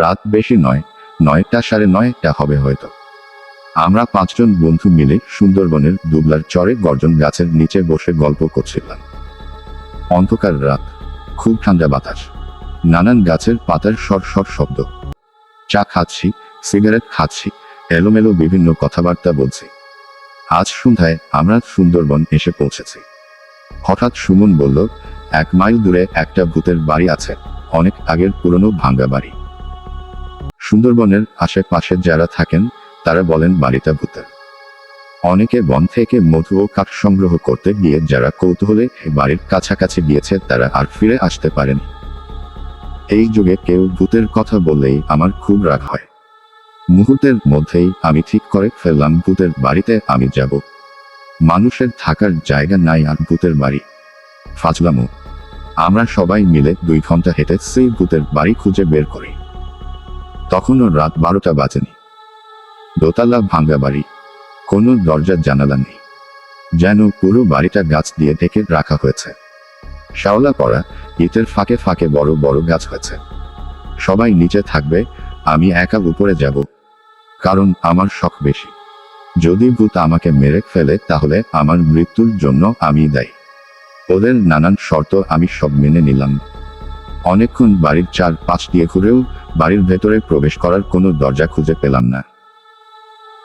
রাত বেশি নয়, নয়টা সাড়ে নয়টা হবে হয়তো। আমরা পাঁচজন বন্ধু মিলে সুন্দরবনের দুবলার চরে গর্জন গাছের নিচে বসে গল্প করছিলাম। অন্ধকার রাত, খুব ঠান্ডা বাতাস, নানান গাছের পাতার সর সর শব্দ। চা খাচ্ছি, সিগারেট খাচ্ছি, এলোমেলো বিভিন্ন কথাবার্তা বলছি। আজ সন্ধ্যায় আমরা সুন্দরবন এসে পৌঁছেছি। হঠাৎ সুমন বলল, এক মাইল দূরে একটা ভূতের বাড়ি আছে, অনেক আগের পুরনো ভাঙ্গা বাড়ি। সুন্দরবনের আশেপাশে যারা থাকেন, তারা বলেন বাড়িটা ভূতের। অনেকে বন থেকে মধু ও কাঠ সংগ্রহ করতে গিয়ে যারা কৌতূহলে বাড়ির কাছাকাছি গিয়েছে, তারা আর ফিরে আসতে পারেন। এই যুগে কেউ ভূতের কথা বললেই আমার খুব রাগ হয়। মুহূর্তের মধ্যেই আমি ঠিক করে ফেললাম, ভূতের বাড়িতে আমি যাব। মানুষের থাকার জায়গা নাই আর ভূতের বাড়ি। ফাজলামো। আমরা সবাই মিলে দুই ঘণ্টা হেঁটে সেই ভূতের বাড়ি খুঁজে বের করি। তখনও রাত বারোটা বাজেনি। দোতলা ভাঙ্গা বাড়ি। কোনো দরজার জানালা নেই। যেন পুরো বাড়িটা গাছ দিয়ে ঢেকে রাখা হয়েছে। শ্যাওলা পড়া, ইটের ফাঁকে ফাঁকে বড় বড় গাছ হয়েছে। সবাই নিচে থাকবে, আমি একা উপরে যাব। কারণ আমার শখ বেশি। যদি ভূত আমাকে মেরে ফেলে, তাহলে আমার মৃত্যুর জন্য আমি দায়ী। ওদের নানান শর্ত আমি সব মেনে নিলাম। অনেকক্ষণ বাড়ির চার পাঁচ দিয়ে ঘুরেও বাড়ির ভেতরে প্রবেশ করার কোনো দরজা খুঁজে পেলাম না।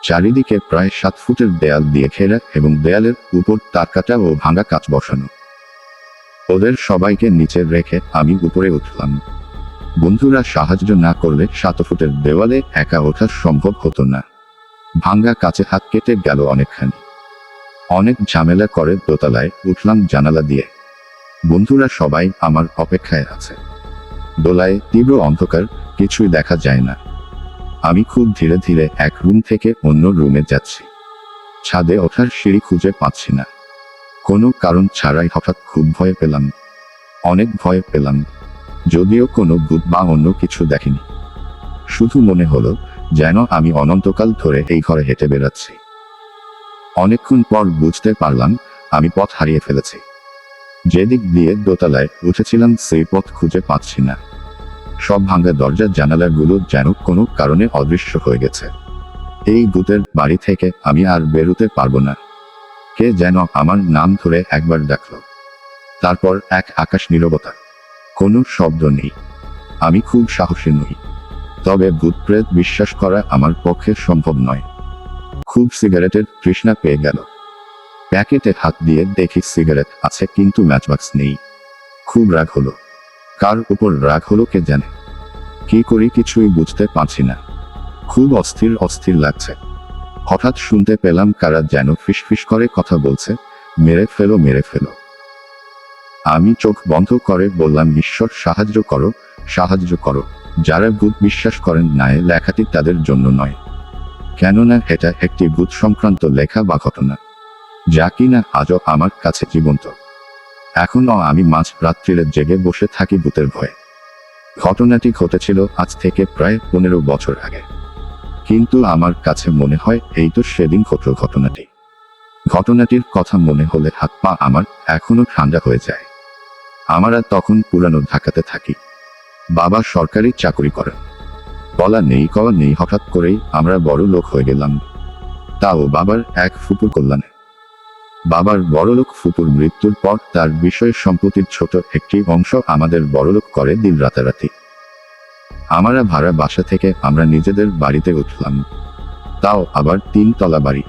চারিদিকে প্রায় সাত ফুটের দেয়াল দিয়ে ঘেরা এবং দেয়ালের উপর তারকাটা ও ভাঙা কাঁচ বসানো। ওদের সবাইকে নিচে রেখে আমি উপরে উঠলাম। বন্ধুরা সাহায্য না করলে সাত ফুটের দেওয়ালে একা ওঠা সম্ভব হতো না। ভাঙ্গা কাছে হাত কেটে গেল অনেকখানি। অনেক ঝামেলা করে দোতলায় উঠলাম জানালা দিয়ে। বন্ধুরা সবাই আমার অপেক্ষায় আছে। দোলায় তীব্র অন্ধকার, কিছুই দেখা যায় না। আমি খুব ধীরে ধীরে এক রুম থেকে অন্য রুমে যাচ্ছি। ছাদে ওঠার সিঁড়ি খুঁজে পাচ্ছি না। কোনো কারণ ছাড়াই হঠাৎ খুব ভয় পেলাম। অনেক ভয় পেলাম। যদিও কোনো ভূত বা অন্য কিছু দেখিনি। শুধু মনে হলো যেন আমি অনন্তকাল ধরে এই ঘরে হেঁটে বেড়াচ্ছি। অনেকক্ষণ পর বুঝতে পারলাম আমি পথ হারিয়ে ফেলেছি। যেদিক দিয়ে দোতলায় উঠেছিলাম, সেই পথ খুঁজে পাচ্ছি না। সব ভাঙ্গা দরজা জানালাগুলো যেন কোনো কারণে অদৃশ্য হয়ে গেছে। এই ভূতের বাড়ি থেকে আমি আর বেরোতে পারব না। কে যেন আমার নাম ধরে একবার ডাকলো তারপর এক আকাশ নীরবতা। কোনো শব্দ নেই। আমি খুব সাহসী নই। তবে ভূতপ্রেত বিশ্বাস করা আমার পক্ষে সম্ভব নয়। খুব সিগারেটের তৃষ্ণা পেয়ে গেল। প্যাকেটে হাত দিয়ে দেখি সিগারেট আছে কিন্তু ম্যাচবাক্স নেই। খুব রাগ হলো। কার উপর রাগ হলো কে জানে? কি করি কিছুই বুঝতে পারছি না। খুব অস্থির অস্থির লাগছে। হঠাৎ শুনতে পেলাম কারা যেন ফিসফিস করে কথা বলছে, মেরে ফেলো মেরে ফেলো। আমি চোখ বন্ধ করে বললাম, ঈশ্বর, সাহায্য করো সাহায্য করো। যারা ভূত বিশ্বাস করেন নাই, লেখাটি তাদের জন্য নয়। কেননা এটা একটি ভূত সংক্রান্ত লেখা বা ঘটনা। যা কিনা আজও আমার কাছে জীবন্ত। এখনও আমি মাঝ রাত্রিরে জেগে বসে থাকি ভূতের ভয়ে। ঘটনাটি ঘটেছিল আজ থেকে প্রায় পনেরো বছর আগে। কিন্তু আমার কাছে মনে হয় এই তো সেদিন ঘটল ঘটনাটি। ঘটনাটির কথা মনে হলে হাত পা আমার এখনও ঠান্ডা হয়ে যায়। আমরা তখন পুরানো ঢাকাতে থাকি। বাবা সরকারি চাকরি করেন। বলা নেই কওয়া নেই, হঠাৎ করেই আমরা বড় লোক হয়ে গেলাম। তাও বাবার এক ফুপুর কল্যাণে। বাবার বড়লোক ফুপুর মৃত্যুর পর তার বিষয় সম্পত্তির ছোট একটি অংশ আমাদের বড়লোক করে দিন রাতারাতি। আমরা ভাড়া বাসা থেকে আমরা নিজেদের বাড়িতে উঠলাম। তাও আবার তিন তলা বাড়ি।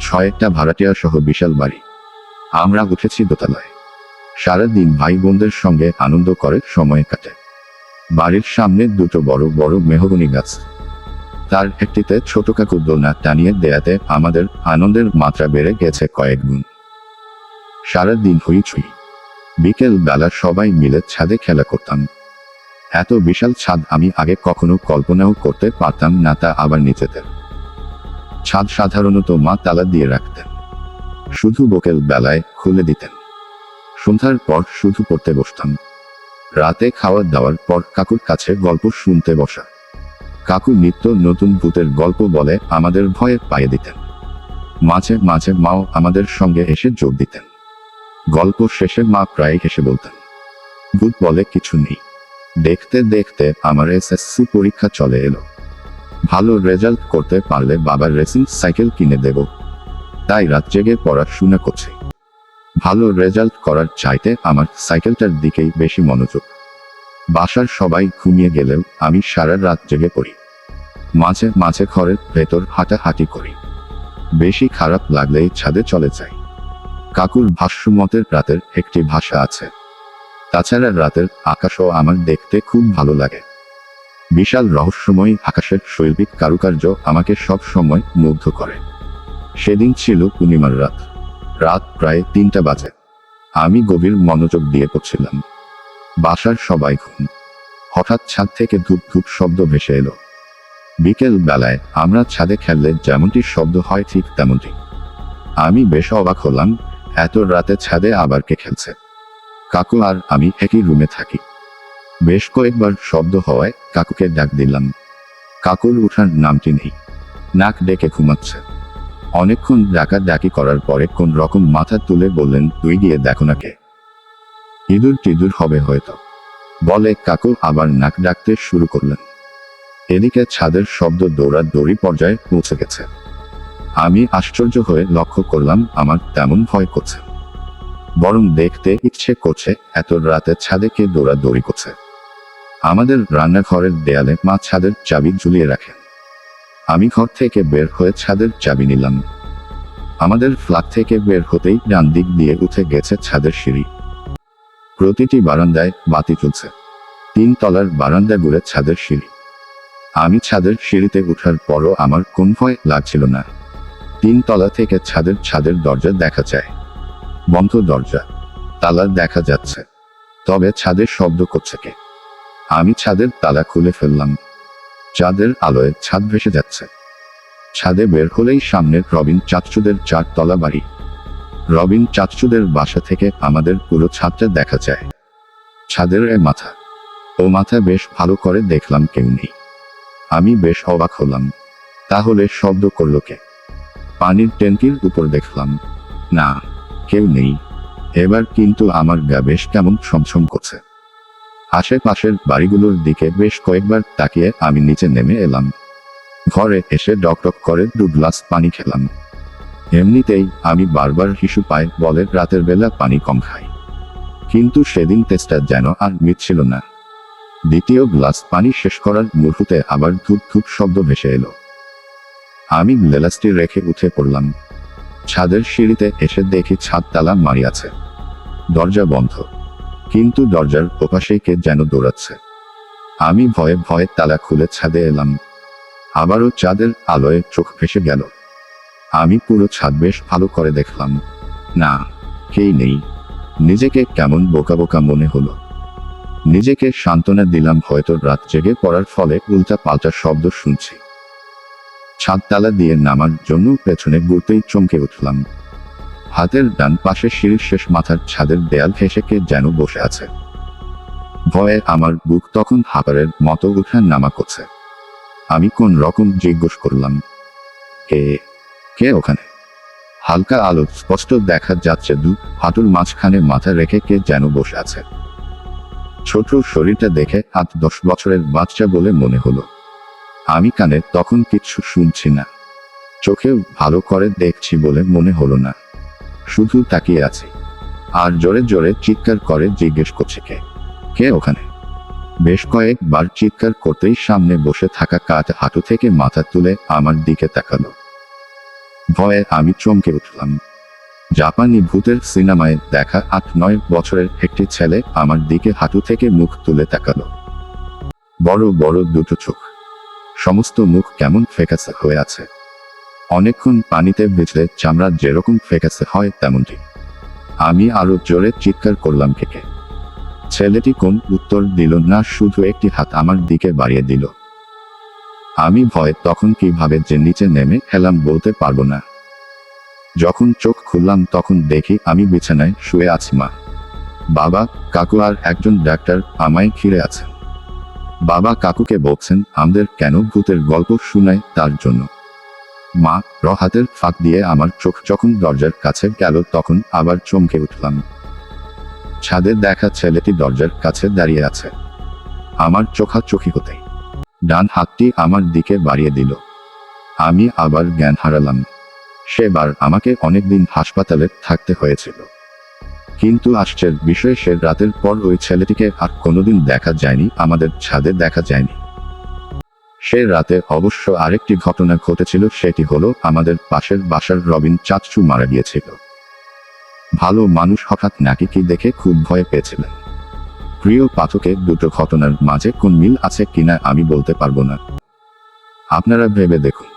ছয়টা ভাড়াটিয়া সহ বিশাল বাড়ি। আমরা উঠেছি দোতলায়। সারাদিন ভাই বোনদের সঙ্গে আনন্দ করে সময় কাটে। বাড়ির সামনে দুটো বড় বড় মেহগনি গাছ। তার একটিতে ছোট কাকু দোলনা টানিয়ে দেয়াতে আমাদের আনন্দের মাত্রা বেড়ে গেছে কয়েক গুণ। সারাদিন হইচই বিকেল বেলা সবাই মিলে ছাদে খেলা করতাম। এত বিশাল ছাদ আমি আগে কখনো কল্পনাও করতে পারতাম না তা আবার নিজেদের ছাদ সাধারণত মা তালা দিয়ে রাখতেন। শুধু বকেল বেলায় খুলে দিতেন। সন্ধ্যার পর শুধু পড়তে বসতাম। রাতে খাওয়া দাওয়ার পর কাকুর কাছে গল্প শুনতে বসা। কাকু নিত্য নতুন ভূতের গল্প বলে আমাদের ভয়ে পাইয়ে দিতেন। মাঝে মাঝে মাও আমাদের সঙ্গে এসে যোগ দিতেন। গল্প শেষে মা প্রায় হেসে বলতেন, ভূত বলে কিছু নেই। দেখতে দেখতে আমার এসএসসি পরীক্ষা চলে এলো। ভালো রেজাল্ট করতে পারলে বাবার রেসিং সাইকেল কিনে দেব। তাই রাত জেগে পড়াশোনা করছি। ভালো রেজাল্ট করার চাইতে আমার সাইকেলটার দিকেই বেশি মনোযোগ। বাসার সবাই ঘুমিয়ে গেলেও আমি সারা রাত জেগে পড়ি। মাঝে মাঝে ঘরের ভেতর হাঁটাহাঁটি করি। বেশি খারাপ লাগলেই ছাদে চলে যাই। কাকুর ভাষ্যমতের রাতের একটি ভাষা আছে। তাছাড়া রাতের আকাশও আমার দেখতে খুব ভালো লাগে। বিশাল রহস্যময় আকাশের শৈল্পিক কারুকার্য আমাকে সব সময় মুগ্ধ করে। সেদিন ছিল পূর্ণিমার রাত। রাত প্রায় তিনটা বাজে। আমি গভীর মনোযোগ দিয়ে পড়ছিলাম। বাসার সবাই ঘুম। হঠাৎ ছাদ থেকে ধূপ ধূপ শব্দ ভেসে এলো। বিকেল বেলায় আমরা ছাদে খেললে যেমনটি শব্দ হয় ঠিক তেমনটি। আমি বেশ অবাক হলাম, এত রাতে ছাদে আবার কে খেলছে? কাকু আর আমি একই রুমে থাকি। বেশ কয়েকবার শব্দ হওয়ায় কাকুকে ডাক দিলাম। কাকুর উঠার নামটি নেই। নাক ডেকে ঘুমাচ্ছে। অনেকক্ষণ ডাকা ডাকি করার পরে কোন রকম মাথা তুলে বললেন, তুই গিয়ে দেখো না কে? ইঁদুর টিদুর হবে হয়তো। বলে কাকু আবার নাক ডাকতে শুরু করলেন। এদিকে ছাদের শব্দ দৌড়া দৌড়ি পর্যায়ে পৌঁছে গেছে। আমি আশ্চর্য হয়ে লক্ষ্য করলাম, আমার তেমন ভয় করছে। বরং দেখতে ইচ্ছে করছে, এত রাতে ছাদে কে দৌড়াদৌড়ি করছে। আমাদের রান্নাঘরের দেয়ালে মা ছাদের চাবি ঝুলিয়ে রাখেন। আমি ঘর থেকে বের হয়ে ছাদের চাবি নিলাম। আমাদের ফ্ল্যাট থেকে বের হতেই ডান দিক দিয়ে উঠে গেছে ছাদের সিঁড়ি। প্রতিটি বারান্দায় বাতি চলছে তিন তলার বারান্দা ঘুরে ছাদের সিঁড়ি। আমি ছাদের সিঁড়িতে উঠার পরও আমার কোন ভয় লাগছিল না। তিন তলা থেকে ছাদের ছাদের দরজা দেখা যায়। বন্ধ দরজা। তালা দেখা যাচ্ছে। তবে ছাদের শব্দ করছে কে? আমি ছাদের তালা খুলে ফেললাম। চাঁদের আলোয় ছাদ ভেসে যাচ্ছে। ছাদে বের হলেই সামনের প্রবীণ চাচুদের চার তলা বাড়ি। রবিন চাচুদের বাসা থেকে আমাদের পুরো ছাদটা দেখা যায়। ছাদের এ মাথা। ও মাথা বেশ ভালো করে দেখলাম কেউ নেই। আমি বেশ অবাক হলাম। তাহলে শব্দ করল কে? পানির ট্যাঙ্কির উপর দেখলাম। না, কেউ নেই। এবার কিন্তু আমার গা বেশ কেমন ছমছম করছে। আশেপাশের বাড়িগুলোর দিকে বেশ কয়েকবার তাকিয়ে আমি নিচে নেমে এলাম। ঘরে এসে ডকডক করে দু গ্লাস পানি খেলাম। এমনিতেই আমি বারবার হিসু পাই বলে রাতের বেলা পানি কম খাই। কিন্তু সেদিন তেজটা যেন আর মিটছিল না। দ্বিতীয় গ্লাস পানি শেষ করার মুহূর্তে আবার ধূপ ধূপ শব্দ ভেসে এলো। আমি গ্লাসটি রেখে উঠে পড়লাম। ছাদের সিঁড়িতে এসে দেখি ছাদ তালা মারি আছে। দরজা বন্ধ। কিন্তু দরজার ওপাশে কে যেন দৌড়াচ্ছে। আমি ভয়ে ভয়ে তালা খুলে ছাদে এলাম। আবারও চাঁদের আলোয় চোখ ভেসে গেল। আমি পুরো ছাদ বেশ ভালো করে দেখলাম। না, কেই নেই। নিজেকে কেমন বোকা বোকা মনে হলো। নিজেকে সান্ত্বনা দিলাম হয়তো রাত জেগে পড়ার ফলে উল্টা পাল্টা শব্দ শুনছি। ছাদতলা দিয়ে নামার জন্য পেছনে ঘুরতেই চমকে উঠলাম। হাতের ডান পাশে সিঁড়ির শেষ মাথার ছাদের দেয়াল ঘেঁষে কে যেন বসে আছে। ভয়ে আমার বুক তখন হাঁপারের মতো উঠা নামা করছে। আমি কোন রকম জিজ্ঞেস করলাম, কে? কে ওখানে? হালকা আলো স্পষ্ট দেখা যাচ্ছে দু হাঁটুর মাঝখানে মাথা রেখে কে যেন বসে আছে। ছোট শরীরটা দেখে আট দশ বছরের বাচ্চা বলে মনে হলো। আমি কানে তখন কিচ্ছু শুনছি না। চোখেও ভালো করে দেখছি বলে মনে হলো না। শুধু তাকিয়ে আছি। আর জোরে জোরে চিৎকার করে জিজ্ঞেস করছে কে? কে ওখানে? বেশ কয়েকবার চিৎকার করতেই সামনে বসে থাকা কাঠ হাঁটু থেকে মাথা তুলে আমার দিকে তাকালো। ভয়ে আমি চমকে উঠলাম। জাপানি ভূতের সিনেমায় দেখা আট নয় বছরের একটি ছেলে আমার দিকে হাঁটু থেকে মুখ তুলে তাকালো। বড় বড় দুটো চোখ। সমস্ত মুখ কেমন ফেকাসে হয়ে আছে। অনেকক্ষণ পানিতে ভিজলে চামড়া যেরকম ফেকাসে হয় তেমনটি। আমি আরও জোরে চিৎকার করলাম কেকে। ছেলেটি কোন উত্তর দিল না, শুধু একটি হাত আমার দিকে বাড়িয়ে দিল। আমি ভয়, তখন কীভাবে যে নিচে নেমে এলাম বলতে পারব না। যখন চোখ খুললাম, তখন দেখি আমি বিছানায় শুয়ে আছি, মা। বাবা, কাকু আর একজন ডাক্তার আমায় ঘিরে আছে। বাবা কাকুকে বলছেন, আমাদের কেন ভূতের গল্প শোনায় তার জন্য? মা রহাতের ফাঁক দিয়ে আমার চোখ যখন দরজার কাছে গেল, তখন আবার চমকে উঠলাম। ছাদে দেখা ছেলেটি দরজার কাছে দাঁড়িয়ে আছে। আমার চোখাচোখি হতেই ডান হাতটি আমার দিকে বাড়িয়ে দিল। আমি আবার জ্ঞান হারালাম। সেবার আমাকে অনেকদিন হাসপাতালে থাকতে হয়েছিল। কিন্তু আশ্চর্যের বিষয়, সে রাতের পর ওই ছেলেটিকে আর কোনোদিন দেখা যায়নি, আমাদের ছাদে দেখা যায়নি। সে রাতে অবশ্য আরেকটি ঘটনা ঘটেছিল, সেটি হলো আমাদের পাশের বাসার রবিন চাচু মারা গিয়েছিল। ভালো মানুষ হঠাৎ নাকি কি দেখে খুব ভয় পেয়েছিলেন। প্রিয় পাঠকের দুটো ঘটনার মাঝে কোন মিল আছে কিনা আমি বলতে পারব না। আপনারা ভেবে দেখুন।